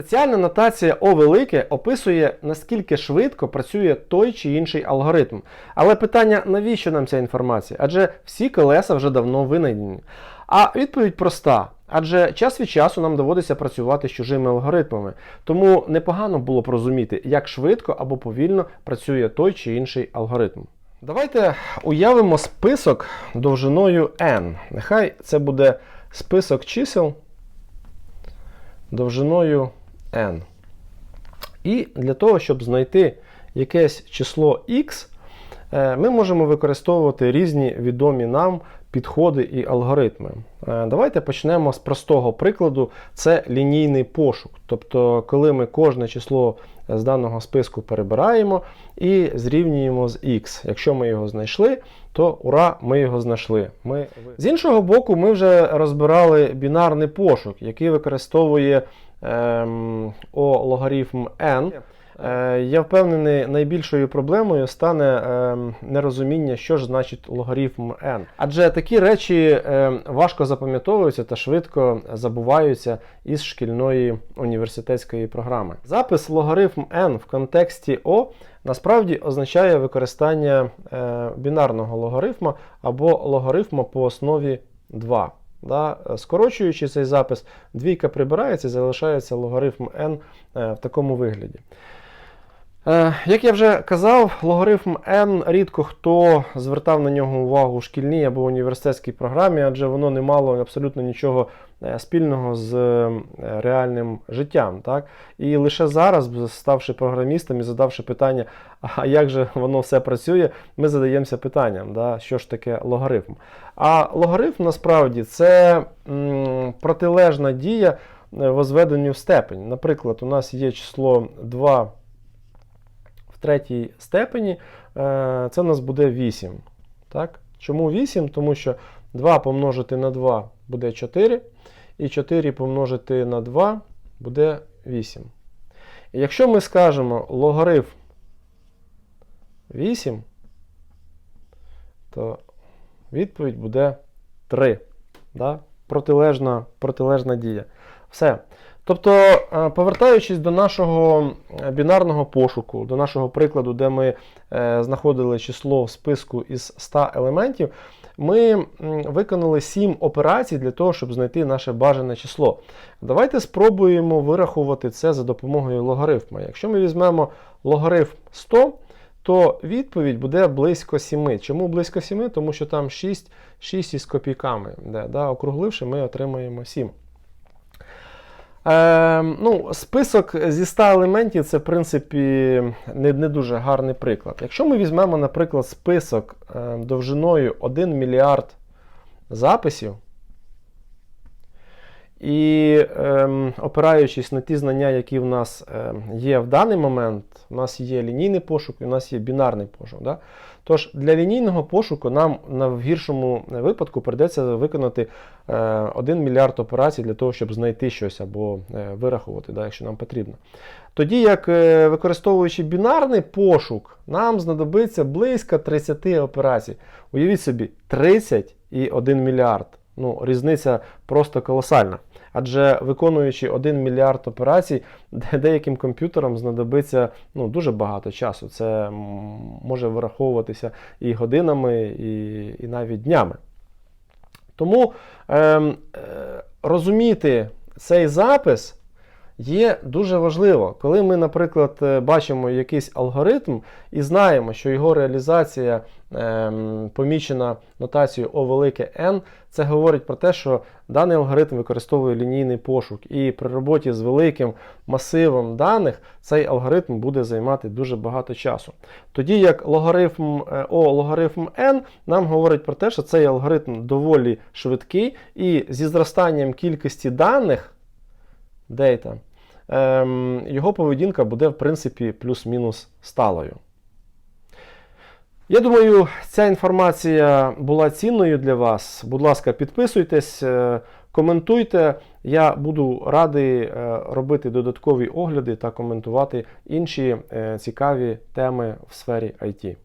Спеціальна нотація О велике описує, наскільки швидко працює той чи інший алгоритм. Але питання, навіщо нам ця інформація? Адже всі колеса вже давно винайдені. А відповідь проста. Адже час від часу нам доводиться працювати з чужими алгоритмами, тому непогано було б розуміти, як швидко або повільно працює той чи інший алгоритм. Давайте уявимо список довжиною n. Нехай це буде список чисел довжиною n. І для того, щоб знайти якесь число x, е, ми можемо використовувати різні відомі нам підходи і алгоритми. Е, Давайте почнемо з простого прикладу: це лінійний пошук. Тобто, коли ми кожне число з даного списку перебираємо і зрівнюємо з x. Якщо ми його знайшли, то ура, ми його знайшли. Ми... З іншого боку, ми вже розбирали бінарний пошук, який використовує о логарифм n. Е, Я впевнений, найбільшою проблемою стане ем, нерозуміння, що ж значить логарифм n. Адже такі речі ем, важко запам'ятовуються та швидко забуваються із шкільної університетської програми. Запис логарифм n в контексті O насправді означає використання е, бінарного логарифма або логарифма по основі 2. Да? Скорочуючи цей запис, двійка прибирається і залишається логарифм n е, в такому вигляді. Е, Як я вже казав, логарифм n рідко хто звертав на нього увагу в шкільній або університетській програмі, адже воно не мало абсолютно нічого е, спільного з е, реальним життям. Так? І лише зараз, ставши програмістом і задавши питання, а як же воно все працює, ми задаємося питанням, да, що ж таке логарифм. А логарифм насправді це м, протилежна дія возведенню в степень. Наприклад, у нас є число 2 в третій степені, е, це у нас буде 8. Так? Чому 8? Тому що 2 помножити на 2 буде 4, і 4 помножити на 2 буде 8. І якщо ми скажемо логарифм 8, то відповідь буде 3. Да? Протилежна, протилежна дія. Все. Тобто, е, повертаючись до нашого е, бінарного пошуку, до нашого прикладу, де ми е, знаходили число в списку із 100 елементів, ми виконали 7 операцій для того, щоб знайти наше бажане число. Давайте спробуємо вирахувати це за допомогою логарифма. Якщо ми візьмемо логарифм 100, то відповідь буде близько 7. Чому близько 7? Тому що там 6, 6 із копійками. Де, да, округливши, ми отримаємо 7. Е, ну, Список зі 100 елементів це, в принципі, не, не дуже гарний приклад. Якщо ми візьмемо, наприклад, список е, довжиною 1 мільярд записів, і е, опираючись на ті знання, які в нас е, є в даний момент, у нас є лінійний пошук і у нас є бінарний пошук. Да? Тож для лінійного пошуку нам на в гіршому випадку прийдеться виконати е, 1 мільярд операцій для того, щоб знайти щось або е, вирахувати, да, якщо нам потрібно. Тоді, як е, використовуючи бінарний пошук, нам знадобиться близько 30 операцій. Уявіть собі, 30 і 1 мільярд. Ну, Різниця просто колосальна. Адже виконуючи 1 мільярд операцій, деяким комп'ютерам знадобиться ну, дуже багато часу. Це може враховуватися і годинами, і, і навіть днями. Тому е, е, розуміти цей запис. Є дуже важливо, коли ми, наприклад, е, бачимо якийсь алгоритм і знаємо, що його реалізація ем, помічена нотацією О велике N, це говорить про те, що даний алгоритм використовує лінійний пошук, і при роботі з великим масивом даних цей алгоритм буде займати дуже багато часу. Тоді як логарифм е, О логарифм N нам говорить про те, що цей алгоритм доволі швидкий, і зі зростанням кількості даних ем, його поведінка буде, в принципі, плюс-мінус сталою. Я думаю, ця інформація була цінною для вас. Будь ласка, підписуйтесь, е, коментуйте. Я буду радий е, робити додаткові огляди та коментувати інші е, цікаві теми в сфері IT.